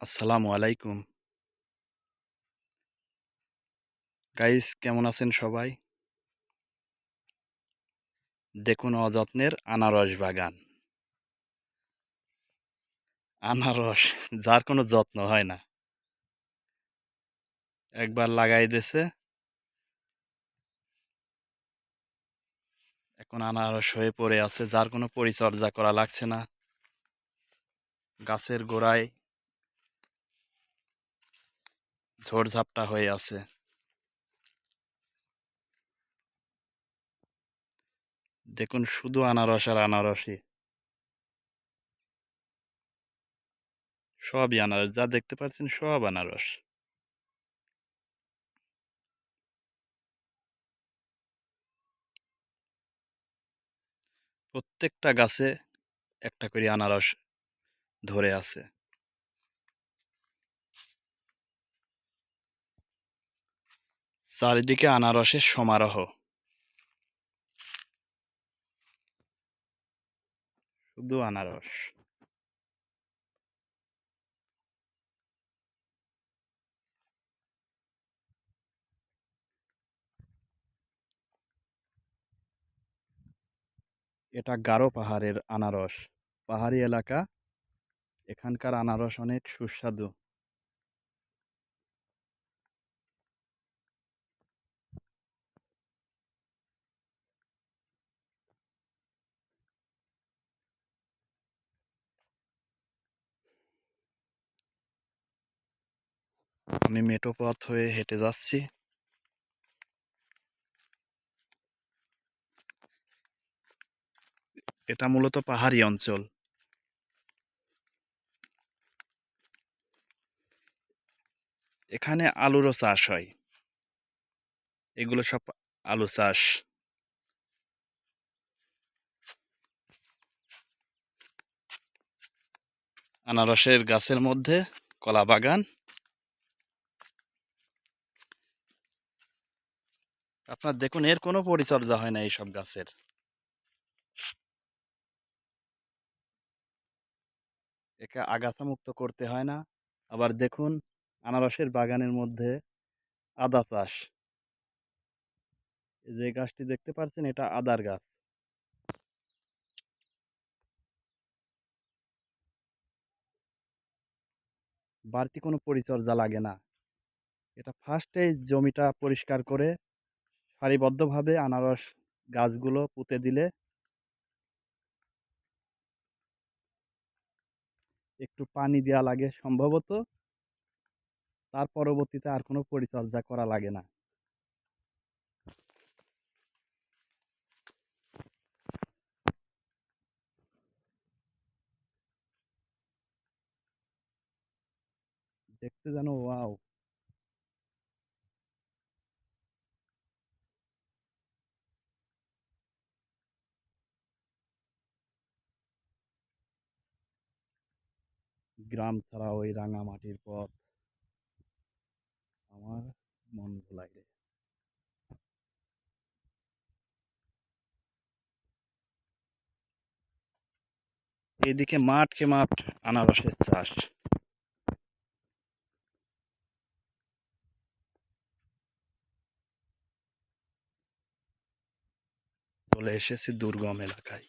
আসসালামু আলাইকুম। গাইস কেমন আছেন সবাই? দেখুন অযত্নের আনারস বাগান। আনারস, যার কোনো যত্ন হয় না। একবার লাগাই দিছে। এখন আনারস হয়ে পড়ে আছে, যার কোনো পরিচর্যা করা লাগছে না। গাছের গোড়ায় ঝোড়ঝাপটা হয়ে আছে। দেখুন, শুধু আনারস আর আনারসই। সবই আনারস, যা দেখতে পাচ্ছেন সব আনারস। প্রত্যেকটা গাছে একটা করে আনারস ধরে আছে। চারিদিকে আনারসের সমারোহ। শুধু আনারস। এটা গারো পাহাড়ের আনারস। পাহাড়ি এলাকা। এখানকার আনারস অনেক সুস্বাদু। আমি মেটো পথ হয়ে হেঁটে যাচ্ছি। এটা মূলত পাহাড়ি অঞ্চল। এখানে আলুরও চাষ হয়। এগুলো সব আলু চাষ। আনারসের গাছের মধ্যে কলা বাগান। আপনার দেখুন, এর কোনো পরিচর্যা হয় না এইসব গাছের। একে আগাছা মুক্ত করতে হয় না। আবার দেখুন, আনারসের বাগানের মধ্যে আদা চাষ। যে গাছটি দেখতে পাচ্ছেন, এটা আদার গাছ। বাড়তি কোনো পরিচর্যা লাগে না। এটা ফার্স্টেই জমিটা পরিষ্কার করে সারিবদ্ধভাবে আনারস গাছগুলো পুঁতে দিলে একটু পানি দেওয়া লাগে সম্ভবত। তার পরবর্তীতে আর কোনো পরিচর্যা করা লাগে না। দেখতে যেন ওয়াও! গ্রাম ছাড়া ওই রাঙামাটির পথ। আমার মন ভোলাই রে। এইদিকে মাঠকে মাঠ, আনারসের চাষ। চলে এসেছি দুর্গম এলাকায়।